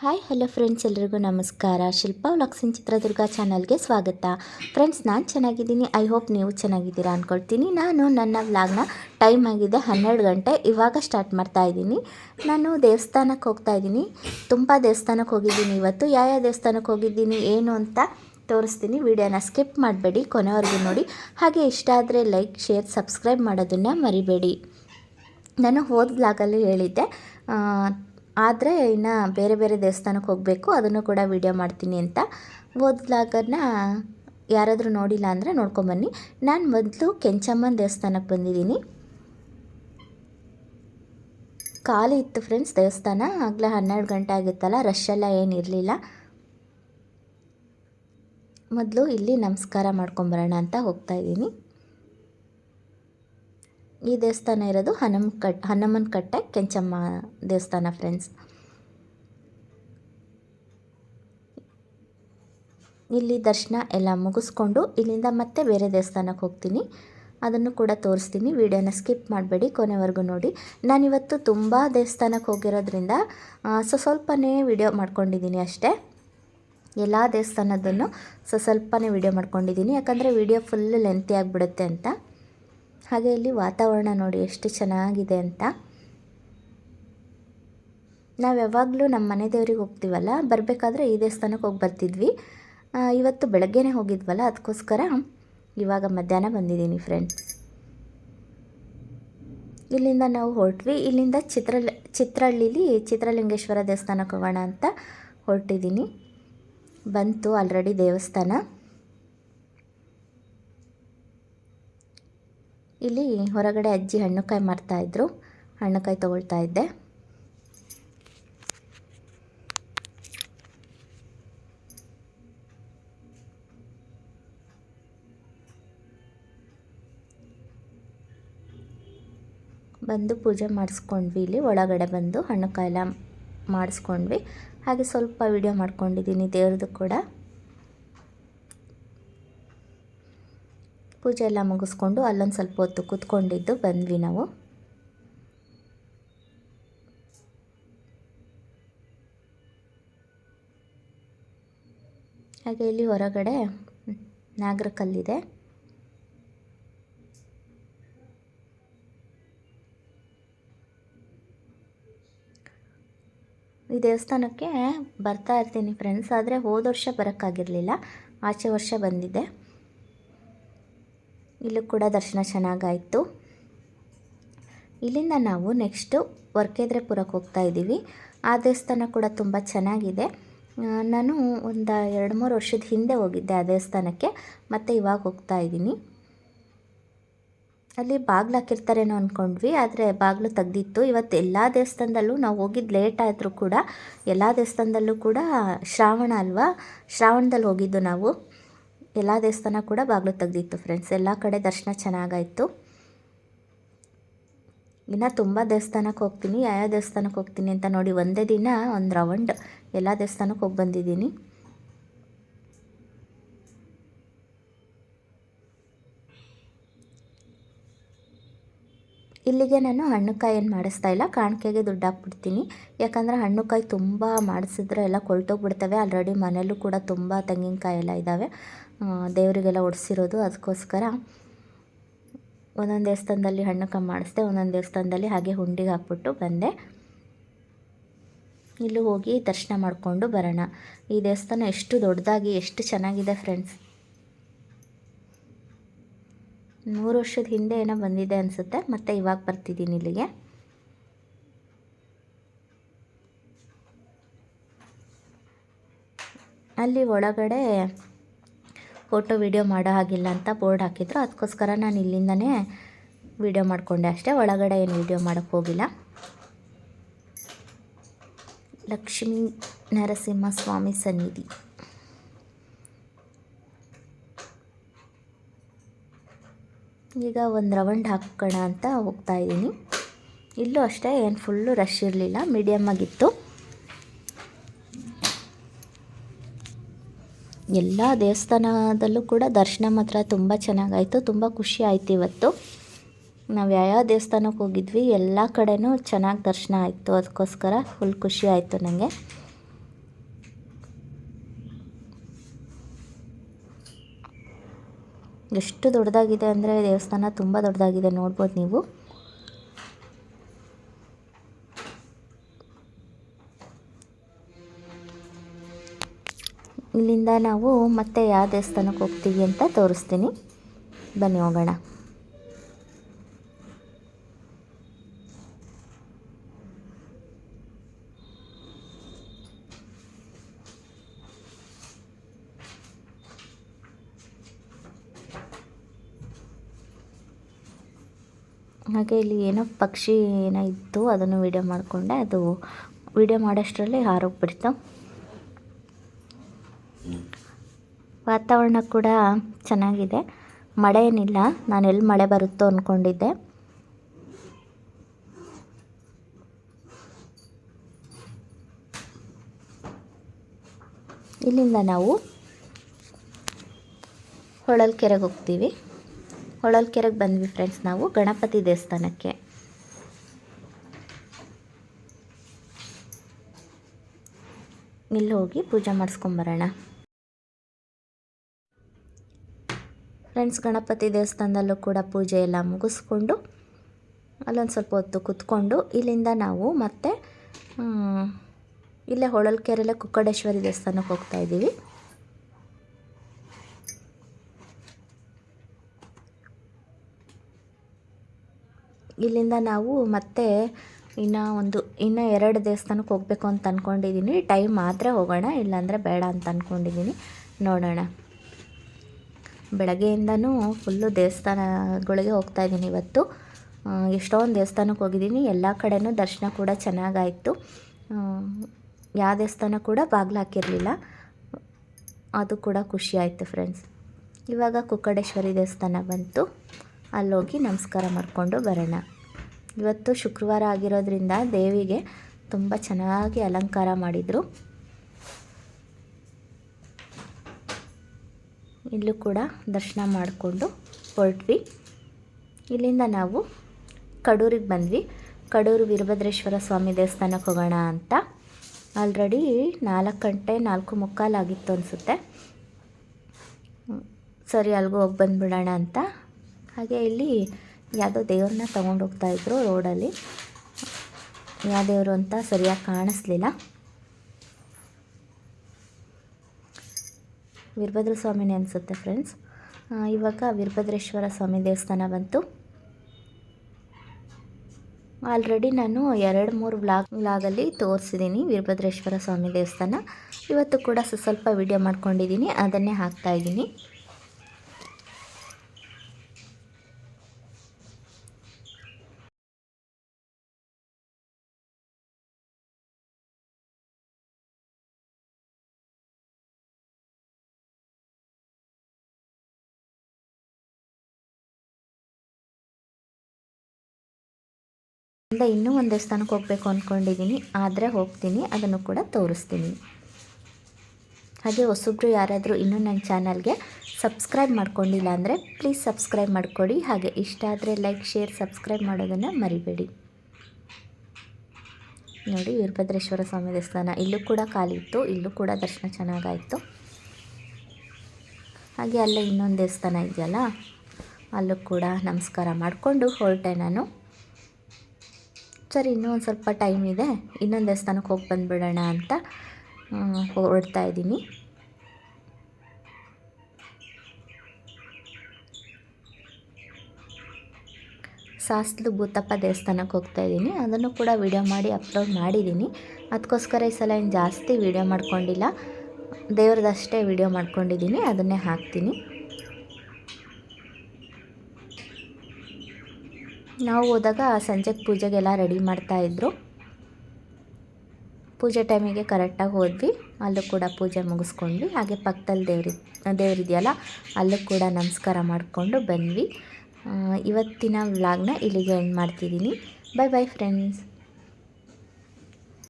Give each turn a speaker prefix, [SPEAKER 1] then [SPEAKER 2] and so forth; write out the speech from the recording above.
[SPEAKER 1] Hi, hello friends ಎಲ್ರಿಗೂ ನಮಸ್ಕಾರ. ಶಿಲ್ಪಾ ವ್ಲಾಗ್ಸಿನ್ ಚಿತ್ರದುರ್ಗ ಚಾನಲ್ಗೆ ಸ್ವಾಗತ. ಫ್ರೆಂಡ್ಸ್ ನಾನು ಚೆನ್ನಾಗಿದ್ದೀನಿ. ಐ ಹೋಪ್ ನೀವು ಚೆನ್ನಾಗಿದ್ದೀರಾ ಅಂದ್ಕೊಳ್ತೀನಿ ನಾನು ನನ್ನ ವ್ಲಾಗ್ನ ಟೈಮ್ ಆಗಿದೆ ಹನ್ನೆರಡು ಗಂಟೆ. ಇವಾಗ ಸ್ಟಾರ್ಟ್ ಮಾಡ್ತಾ ಇದ್ದೀನಿ. ನಾನು ದೇವಸ್ಥಾನಕ್ಕೆ ಹೋಗ್ತಾ ಇದ್ದೀನಿ. ತುಂಬ ದೇವಸ್ಥಾನಕ್ಕೆ ಹೋಗಿದ್ದೀನಿ ಇವತ್ತು. ಯಾವ ದೇವಸ್ಥಾನಕ್ಕೆ ಹೋಗಿದ್ದೀನಿ, ಏನು ಅಂತ ತೋರಿಸ್ತೀನಿ. ವಿಡಿಯೋನ ಸ್ಕಿಪ್ ಮಾಡಬೇಡಿ, ಕೊನೆವರೆಗೂ ನೋಡಿ. ಹಾಗೆ ಇಷ್ಟ ಆದರೆ ಲೈಕ್ ಶೇರ್ ಸಬ್ಸ್ಕ್ರೈಬ್ ಮಾಡೋದನ್ನು ಮರಿಬೇಡಿ. ನಾನು ಹೋದ ಬ್ಲಾಗಲ್ಲಿ ಹೇಳಿದ್ದೆ. ಆದರೆ ಇನ್ನು ಬೇರೆ ಬೇರೆ ದೇವಸ್ಥಾನಕ್ಕೆ ಹೋಗಬೇಕು, ಅದನ್ನು ಕೂಡ ವೀಡಿಯೋ ಮಾಡ್ತೀನಿ ಅಂತ. ಬ್ಲಾಗನ್ನು ಯಾರಾದರೂ ನೋಡಿಲ್ಲ ಅಂದರೆ ನೋಡ್ಕೊಂಬನ್ನಿ ನಾನು ಮೊದಲು ಕೆಂಚಮ್ಮನ ದೇವಸ್ಥಾನಕ್ಕೆ ಬಂದಿದ್ದೀನಿ. ಖಾಲಿ ಇತ್ತು ಫ್ರೆಂಡ್ಸ್ ದೇವಸ್ಥಾನ, ಆಗಲೇ ಹನ್ನೆರಡು ಗಂಟೆ ಆಗಿತ್ತಲ್ಲ ಎಲ್ಲ ಏನಿರಲಿಲ್ಲ ಮೊದಲು ಇಲ್ಲಿ ನಮಸ್ಕಾರ ಮಾಡ್ಕೊಂಬರೋಣ ಅಂತ ಹೋಗ್ತಾ ಇದ್ದೀನಿ. ಈ ದೇವಸ್ಥಾನ ಇರೋದು ಹನುಮ ಕಟ್, ಹನುಮನ್ ಕಟ್ಟೆ ಕೆಂಚಮ್ಮ ದೇವಸ್ಥಾನ ಫ್ರೆಂಡ್ಸ್ ಇಲ್ಲಿ ದರ್ಶನ ಎಲ್ಲ ಮುಗಿಸ್ಕೊಂಡು ಇಲ್ಲಿಂದ ಮತ್ತೆ ಬೇರೆ ದೇವಸ್ಥಾನಕ್ಕೆ ಹೋಗ್ತೀನಿ. ಅದನ್ನು ಕೂಡ ತೋರಿಸ್ತೀನಿ. ವಿಡಿಯೋನ ಸ್ಕಿಪ್ ಮಾಡಬೇಡಿ, ಕೊನೆವರೆಗೂ ನೋಡಿ. ನಾನಿವತ್ತು ತುಂಬ ದೇವಸ್ಥಾನಕ್ಕೆ ಹೋಗಿರೋದ್ರಿಂದ ಸೊ ಸ್ವಲ್ಪನೇ ವಿಡಿಯೋ ಮಾಡ್ಕೊಂಡಿದ್ದೀನಿ ಅಷ್ಟೇ. ಎಲ್ಲ ದೇವಸ್ಥಾನದನ್ನು ಸೊ ಸ್ವಲ್ಪನೇ ವಿಡಿಯೋ ಮಾಡ್ಕೊಂಡಿದ್ದೀನಿ. ಯಾಕಂದರೆ ವಿಡಿಯೋ ಫುಲ್ ಲೆಂತಿ ಆಗಿಬಿಡುತ್ತೆ ಅಂತ. ಹಾಗೆ ಇಲ್ಲಿ ವಾತಾವರಣ ನೋಡಿ ಎಷ್ಟು ಚೆನ್ನಾಗಿದೆ ಅಂತ. ನಾವು ಯಾವಾಗಲೂ ನಮ್ಮ ಮನೆ ದೇವ್ರಿಗೆ ಹೋಗ್ತೀವಲ್ಲ, ಬರಬೇಕಾದ್ರೆ ಈ ದೇವಸ್ಥಾನಕ್ಕೆ ಹೋಗಿ ಬರ್ತಿದ್ವಿ. ಇವತ್ತು ಬೆಳಗ್ಗೆನೇ ಹೋಗಿದ್ವಲ್ಲ ಅದಕ್ಕೋಸ್ಕರ ಇವಾಗ ಮಧ್ಯಾಹ್ನ ಬಂದಿದ್ದೀನಿ ಫ್ರೆಂಡ್ಸ್ ಇಲ್ಲಿಂದ ನಾವು ಹೊರಟ್ವಿ. ಇಲ್ಲಿಂದ ಚಿತ್ರ, ಚಿತ್ರಹಳ್ಳಿಲಿ ಚಿತ್ರಲಿಂಗೇಶ್ವರ ದೇವಸ್ಥಾನಕ್ಕೆ ಹೋಗೋಣ ಅಂತ ಹೊರಟಿದ್ದೀನಿ ಬಂತು ಆಲ್ರೆಡಿ ದೇವಸ್ಥಾನ. ಇಲ್ಲಿ ಹೊರಗಡೆ ಅಜ್ಜಿ ಹಣ್ಣುಕಾಯಿ ಮಾರ್ತಾಯಿದ್ರು ಹಣ್ಣುಕಾಯಿ ತೊಗೊಳ್ತಾ ಇದ್ದೆ. ಬಂದು ಪೂಜೆ ಮಾಡಿಸ್ಕೊಂಡ್ವಿ ಇಲ್ಲಿ. ಒಳಗಡೆ ಬಂದು ಹಣ್ಣುಕಾಯಿ ಎಲ್ಲ ಮಾಡಿಸ್ಕೊಂಡ್ವಿ. ಹಾಗೆ ಸ್ವಲ್ಪ ವಿಡಿಯೋ ಮಾಡ್ಕೊಂಡಿದ್ದೀನಿ ದೇವ್ರದ್ದು ಕೂಡ. ಪೂಜೆ ಎಲ್ಲ ಮುಗಿಸ್ಕೊಂಡು ಅಲ್ಲೊಂದು ಸ್ವಲ್ಪ ಹೊತ್ತು ಕೂತ್ಕೊಂಡಿದ್ದು ಬಂದ್ವಿ ನಾವು. ಹಾಗೆ ಇಲ್ಲಿ ಹೊರಗಡೆ ನಾಗರ ಕಲ್ಲಿದೆ. ಈ ದೇವಸ್ಥಾನಕ್ಕೆ ಬರ್ತಾ ಇರ್ತೀನಿ ಫ್ರೆಂಡ್ಸ್ ಆದರೆ ಹೋದ ವರ್ಷ ಬರೋಕ್ಕಾಗಿರಲಿಲ್ಲ. ಆಚೆ ವರ್ಷ ಬಂದಿದ್ದೆ ಇಲ್ಲೂ ಕೂಡ ದರ್ಶನ ಚೆನ್ನಾಗಾಯಿತು. ಇಲ್ಲಿಂದ ನಾವು ನೆಕ್ಸ್ಟು ವರ್ಕೆದ್ರೆಪುರಕ್ಕೆ ಹೋಗ್ತಾ ಇದ್ದೀವಿ. ಆ ದೇವಸ್ಥಾನ ಕೂಡ ತುಂಬ ಚೆನ್ನಾಗಿದೆ. ನಾನು ಒಂದು ಎರಡು ಮೂರು ವರ್ಷದ ಹಿಂದೆ ಹೋಗಿದ್ದೆ ಆ ದೇವಸ್ಥಾನಕ್ಕೆ, ಮತ್ತು ಇವಾಗ ಹೋಗ್ತಾ ಇದ್ದೀನಿ. ಅಲ್ಲಿ ಬಾಗಿಲು ಹಾಕಿರ್ತಾರೇನೋ ಅಂದ್ಕೊಂಡ್ವಿ ಆದರೆ ಬಾಗಿಲು ತೆಗ್ದಿತ್ತು. ಇವತ್ತು ಎಲ್ಲ ದೇವಸ್ಥಾನದಲ್ಲೂ ನಾವು ಹೋಗಿದ್ದು ಲೇಟ್ ಆದರೂ ಕೂಡ, ಎಲ್ಲ ದೇವಸ್ಥಾನದಲ್ಲೂ ಕೂಡ ಶ್ರಾವಣ ಅಲ್ವಾ? ಶ್ರಾವಣದಲ್ಲಿ ಹೋಗಿದ್ದು ನಾವು. ಎಲ್ಲ ದೇವಸ್ಥಾನ ಕೂಡ ಬಾಗಿಲು ತೆಗೆದಿತ್ತು ಫ್ರೆಂಡ್ಸ್ ಎಲ್ಲ ಕಡೆ ದರ್ಶನ ಚೆನ್ನಾಗಾಯಿತು. ಇನ್ನು ತುಂಬ ದೇವಸ್ಥಾನಕ್ಕೆ ಹೋಗ್ತೀನಿ ಯಾವ ದೇವಸ್ಥಾನಕ್ಕೆ ಹೋಗ್ತೀನಿ ಅಂತ ನೋಡಿ ಒಂದೇ ದಿನ, ಒಂದು ರೌಂಡ್ ಎಲ್ಲ ದೇವಸ್ಥಾನಕ್ಕೆ ಹೋಗಿ ಬಂದಿದ್ದೀನಿ. ಇಲ್ಲಿಗೆ ನಾನು ಹಣ್ಣುಕಾಯಿ ಏನು ಮಾಡಿಸ್ತಾ ಇಲ್ಲ, ಕಾಣಿಕೆಗೆ ದುಡ್ಡು ಹಾಕ್ಬಿಡ್ತೀನಿ. ಯಾಕಂದರೆ ಹಣ್ಣುಕಾಯಿ ತುಂಬ ಮಾಡಿಸಿದ್ರೆ ಎಲ್ಲ ಕೊಳ್ತೋಗ್ಬಿಡ್ತವೆ. ಆಲ್ರೆಡಿ ಮನೆಯಲ್ಲೂ ಕೂಡ ತುಂಬ ತೆಂಗಿನಕಾಯಿ ಎಲ್ಲ ಇದ್ದಾವೆ ದೇವರಿಗೆಲ್ಲ ಒಡಿಸಿರೋದು ಅದಕ್ಕೋಸ್ಕರ ಒಂದೊಂದು ದೇವಸ್ಥಾನದಲ್ಲಿ ಹಣ್ಣುಕಾಯಿ ಮಾಡಿಸ್ದೆ, ಒಂದೊಂದು ದೇವಸ್ಥಾನದಲ್ಲಿ ಹಾಗೆ ಹುಂಡಿಗೆ ಹಾಕ್ಬಿಟ್ಟು ಬಂದೆ. ಇಲ್ಲೂ ಹೋಗಿ ದರ್ಶನ ಮಾಡಿಕೊಂಡು ಬರೋಣ. ಈ ದೇವಸ್ಥಾನ ಎಷ್ಟು ದೊಡ್ಡದಾಗಿ, ಎಷ್ಟು ಚೆನ್ನಾಗಿದೆ ಫ್ರೆಂಡ್ಸ್ ನೂರು ವರ್ಷದ ಹಿಂದೆ ಏನೋ ಬಂದಿದೆ ಅನಿಸುತ್ತೆ, ಮತ್ತು ಇವಾಗ ಬರ್ತಿದ್ದೀನಿ ಇಲ್ಲಿಗೆ. ಅಲ್ಲಿ ಒಳಗಡೆ ಫೋಟೋ ವೀಡಿಯೋ ಮಾಡೋ ಹಾಗಿಲ್ಲ ಅಂತ ಬೋರ್ಡ್ ಹಾಕಿದ್ರು. ಅದಕ್ಕೋಸ್ಕರ ನಾನು ಇಲ್ಲಿಂದನೇ ವಿಡಿಯೋ ಮಾಡಿಕೊಂಡೆ ಅಷ್ಟೇ. ಒಳಗಡೆ ಏನು ವಿಡಿಯೋ ಮಾಡೋಕ್ಕೆ ಹೋಗಿಲ್ಲ. ಲಕ್ಷ್ಮೀ ನರಸಿಂಹಸ್ವಾಮಿ ಸನ್ನಿಧಿ. ಈಗ ಒಂದು ರವಂಡ್ ಹಾಕೋಣ ಅಂತ ಹೋಗ್ತಾ ಇದ್ದೀನಿ. ಇಲ್ಲೂ ಅಷ್ಟೇ, ಏನು ಫುಲ್ಲು ರಶ್ ಇರಲಿಲ್ಲ. ಮೀಡಿಯಮ್ ಆಗಿತ್ತು. ಎಲ್ಲ ದೇವಸ್ಥಾನದಲ್ಲೂ ಕೂಡ ದರ್ಶನ ಮಾತ್ರ ತುಂಬ ಚೆನ್ನಾಗಾಯಿತು, ತುಂಬ ಖುಷಿ ಆಯಿತು ಇವತ್ತು. ನಾವು ಯಾವ್ಯಾವ ದೇವಸ್ಥಾನಕ್ಕೆ ಹೋಗಿದ್ವಿ, ಎಲ್ಲ ಕಡೆನೂ ಚೆನ್ನಾಗಿ ದರ್ಶನ ಆಯಿತು, ಅದಕ್ಕೋಸ್ಕರ ಫುಲ್ ಖುಷಿ ಆಯಿತು ನನಗೆ ಎಷ್ಟು ದೊಡ್ಡದಾಗಿದೆ ಅಂದರೆ ದೇವಸ್ಥಾನ ತುಂಬ ದೊಡ್ಡದಾಗಿದೆ, ನೋಡ್ಬೋದು ನೀವು. ಇಲ್ಲಿಂದ ನಾವು ಮತ್ತೆ ಯಾವ ದೇವಸ್ಥಾನಕ್ಕೆ ಹೋಗ್ತೀವಿ ಅಂತ ತೋರಿಸ್ತೀನಿ. ಬನ್ನಿ ಹೋಗೋಣ. ಹಾಗೆ ಇಲ್ಲಿ ಏನೋ ಪಕ್ಷಿ ಏನೋ ಇತ್ತು, ಅದನ್ನು ವಿಡಿಯೋ ಮಾಡಿಕೊಂಡೆ. ಅದು ವಿಡಿಯೋ ಮಾಡೋಷ್ಟರಲ್ಲಿ ಹಾರೋಗ್ಬಿಡ್ತು. ವಾತಾವರಣ ಕೂಡ ಚೆನ್ನಾಗಿದೆ. ಮಳೆ ಏನಿಲ್ಲ ನಾನು ಎಲ್ಲಿ ಮಳೆ ಬರುತ್ತೋ ಅಂದ್ಕೊಂಡಿದ್ದೆ ಇಲ್ಲಿಂದ ನಾವು ಹೊಳಲ್ಕೆರೆಗೆ ಹೋಗ್ತೀವಿ. ಹೊಳಲ್ಕೆರೆಗೆ ಬಂದ್ವಿ ಫ್ರೆಂಡ್ಸ್ ನಾವು. ಗಣಪತಿ ದೇವಸ್ಥಾನಕ್ಕೆ. ಇಲ್ಲಿ ಹೋಗಿ ಪೂಜೆ ಮಾಡಿಸ್ಕೊಂಬರೋಣ. ಫ್ರೆಂಡ್ಸ್, ಗಣಪತಿ ದೇವಸ್ಥಾನದಲ್ಲೂ ಕೂಡ ಪೂಜೆ ಎಲ್ಲ ಮುಗಿಸ್ಕೊಂಡು ಅಲ್ಲೊಂದು ಸ್ವಲ್ಪ ಹೊತ್ತು ಕುತ್ಕೊಂಡು ಇಲ್ಲಿಂದ ನಾವು ಮತ್ತೆ ಇಲ್ಲೇ ಹೊಳಲ್ಕೆರೆಲ್ಲ ಕುಕ್ಕಡೇಶ್ವರಿ ದೇವಸ್ಥಾನಕ್ಕೆ ಹೋಗ್ತಾ ಇದ್ದೀವಿ. ಇಲ್ಲಿಂದ ನಾವು ಮತ್ತೆ ಇನ್ನು ಒಂದು, ಇನ್ನು ಎರಡು ದೇವಸ್ಥಾನಕ್ಕೆ ಹೋಗಬೇಕು ಅಂತ ಅಂದ್ಕೊಂಡಿದ್ದೀನಿ ಟೈಮ್ ಮಾತ್ರ ಹೋಗೋಣ, ಇಲ್ಲಾಂದರೆ ಬೇಡ ಅಂತ ಅಂದ್ಕೊಂಡಿದ್ದೀನಿ ನೋಡೋಣ. ಬೆಳಗ್ಗೆಯಿಂದನೂ ಫುಲ್ಲು ದೇವಸ್ಥಾನಗಳಿಗೆ ಹೋಗ್ತಾ ಇದ್ದೀನಿ ಇವತ್ತು. ಎಷ್ಟೊಂದು ದೇವಸ್ಥಾನಕ್ಕೆ ಹೋಗಿದ್ದೀನಿ. ಎಲ್ಲ ಕಡೆನೂ ದರ್ಶನ ಕೂಡ ಚೆನ್ನಾಗಾಯಿತು. ಯಾವ ದೇವಸ್ಥಾನ ಕೂಡ ಬಾಗಿಲು ಹಾಕಿರಲಿಲ್ಲ. ಅದು ಕೂಡ ಖುಷಿ ಆಯಿತು ಫ್ರೆಂಡ್ಸ್. ಇವಾಗ ಕುಕ್ಕಡೇಶ್ವರಿ ದೇವಸ್ಥಾನ ಬಂತು. ಅಲ್ಲೋಗಿ ನಮಸ್ಕಾರ ಮಾಡಿಕೊಂಡು ಬರೋಣ. ಇವತ್ತು ಶುಕ್ರವಾರ ಆಗಿರೋದ್ರಿಂದ ದೇವಿಗೆ ತುಂಬ ಚೆನ್ನಾಗಿ ಅಲಂಕಾರ ಮಾಡಿದರು. ಇಲ್ಲೂ ಕೂಡ ದರ್ಶನ ಮಾಡಿಕೊಂಡು ಹೊರಟ್ವಿ. ಇಲ್ಲಿಂದ ನಾವು ಕಡೂರಿಗೆ ಬಂದ್ವಿ. ಕಡೂರು ವೀರಭದ್ರೇಶ್ವರ ಸ್ವಾಮಿ ದೇವಸ್ಥಾನಕ್ಕೆ ಹೋಗೋಣ ಅಂತ. ಆಲ್ರೆಡಿ ನಾಲ್ಕು ಗಂಟೆ ನಾಲ್ಕು ಮುಕ್ಕಾಲಾಗಿತ್ತು ಅನಿಸುತ್ತೆ. ಸರಿ ಅಲ್ಲಿಗೂ ಹೋಗಿ ಬಂದುಬಿಡೋಣ ಅಂತ. ಹಾಗೆ ಇಲ್ಲಿ ಯಾವುದೋ ದೇವ್ರನ್ನ ತೊಗೊಂಡು ಹೋಗ್ತಾಯಿದ್ರು ರೋಡಲ್ಲಿ. ಯಾವ ದೇವರು ಅಂತ ಸರಿಯಾಗಿ ಕಾಣಿಸ್ಲಿಲ್ಲ. ವೀರಭದ್ರ ಸ್ವಾಮಿನೇ ಅನಿಸುತ್ತೆ ಫ್ರೆಂಡ್ಸ್ ಇವಾಗ ವೀರಭದ್ರೇಶ್ವರ ಸ್ವಾಮಿ ದೇವಸ್ಥಾನ ಬಂತು. ಆಲ್ರೆಡಿ ನಾನು ಎರಡು ಮೂರು ವ್ಲಾಗ್ ವ್ಲಾಗಲ್ಲಿ ತೋರಿಸಿದ್ದೀನಿ ವೀರಭದ್ರೇಶ್ವರ ಸ್ವಾಮಿ ದೇವಸ್ಥಾನ. ಇವತ್ತು ಕೂಡ ಸ್ವಲ್ಪ ವಿಡಿಯೋ ಮಾಡ್ಕೊಂಡಿದ್ದೀನಿ, ಅದನ್ನೇ ಹಾಕ್ತಾಯಿದ್ದೀನಿ ಇಂದ ಇನ್ನೂ ಒಂದು ದೇವಸ್ಥಾನಕ್ಕೆ ಹೋಗಬೇಕು ಅಂದ್ಕೊಂಡಿದ್ದೀನಿ ಆದರೆ ಹೋಗ್ತೀನಿ, ಅದನ್ನು ಕೂಡ ತೋರಿಸ್ತೀನಿ. ಹಾಗೆ ಹೊಸಬ್ರು ಯಾರಾದರೂ ಇನ್ನೂ ನನ್ನ ಚಾನಲ್ಗೆ ಸಬ್ಸ್ಕ್ರೈಬ್ ಮಾಡ್ಕೊಂಡಿಲ್ಲ ಅಂದರೆ ಪ್ಲೀಸ್ ಸಬ್ಸ್ಕ್ರೈಬ್ ಮಾಡಿಕೊಡಿ, ಹಾಗೆ ಇಷ್ಟ ಆದರೆ ಲೈಕ್, ಶೇರ್, ಸಬ್ಸ್ಕ್ರೈಬ್ ಮಾಡೋದನ್ನು ಮರಿಬೇಡಿ. ನೋಡಿ, ವೀರಭದ್ರೇಶ್ವರ ಸ್ವಾಮಿ ದೇವಸ್ಥಾನ, ಇಲ್ಲೂ ಕೂಡ ಖಾಲಿ ಇತ್ತು, ಇಲ್ಲೂ ಕೂಡ ದರ್ಶನ ಚೆನ್ನಾಗಾಯಿತು. ಹಾಗೆ ಅಲ್ಲೇ ಇನ್ನೊಂದು ದೇವಸ್ಥಾನ ಇದೆಯಲ್ಲ, ಅಲ್ಲೂ ಕೂಡ ನಮಸ್ಕಾರ ಮಾಡಿಕೊಂಡು ಹೊರಟೆ ನಾನು. ಸರಿ ಇನ್ನೂ ಒಂದು ಸ್ವಲ್ಪ ಟೈಮ್ ಇದೆ. ಇನ್ನೊಂದು ದೇವಸ್ಥಾನಕ್ಕೆ ಹೋಗಿ ಬಂದುಬಿಡೋಣ ಅಂತ ಹೊರಡ್ತಾ ಇದ್ದೀನಿ. ಸಾಸ್ಲು ಭೂತಪ್ಪ ದೇವಸ್ಥಾನಕ್ಕೆ ಹೋಗ್ತಾ ಇದ್ದೀನಿ. ಅದನ್ನು ಕೂಡ ವೀಡಿಯೋ ಮಾಡಿ ಅಪ್ಲೋಡ್ ಮಾಡಿದ್ದೀನಿ. ಅದಕ್ಕೋಸ್ಕರ ಈ ಸಲ ಏನು ಜಾಸ್ತಿ ವಿಡಿಯೋ ಮಾಡ್ಕೊಂಡಿಲ್ಲ. ದೇವ್ರದಷ್ಟೇ ವಿಡಿಯೋ ಮಾಡ್ಕೊಂಡಿದ್ದೀನಿ. ಅದನ್ನೇ ಹಾಕ್ತೀನಿ. ನಾವು ಹೋದಾಗ ಸಂಜೆ ಪೂಜೆಗೆಲ್ಲ ರೆಡಿ ಮಾಡ್ತಾಯಿದ್ರು ಪೂಜೆ ಟೈಮಿಗೆ ಕರೆಕ್ಟಾಗಿ ಹೋದ್ವಿ. ಅಲ್ಲೂ ಕೂಡ ಪೂಜೆ ಮುಗಿಸ್ಕೊಂಡ್ವಿ. ಹಾಗೆ ಪಕ್ಕದಲ್ಲಿ ದೇವ್ರಿ, ದೇವರಿದೆಯಲ್ಲ, ಅಲ್ಲೂ ಕೂಡ ನಮಸ್ಕಾರ ಮಾಡಿಕೊಂಡು ಬಂದ್ವಿ. ಇವತ್ತಿನ ವ್ಲಾಗ್ನ ಇಲ್ಲಿಗೆ ಎಂಡ್ ಮಾಡ್ತಿದ್ದೀನಿ. Bye bye friends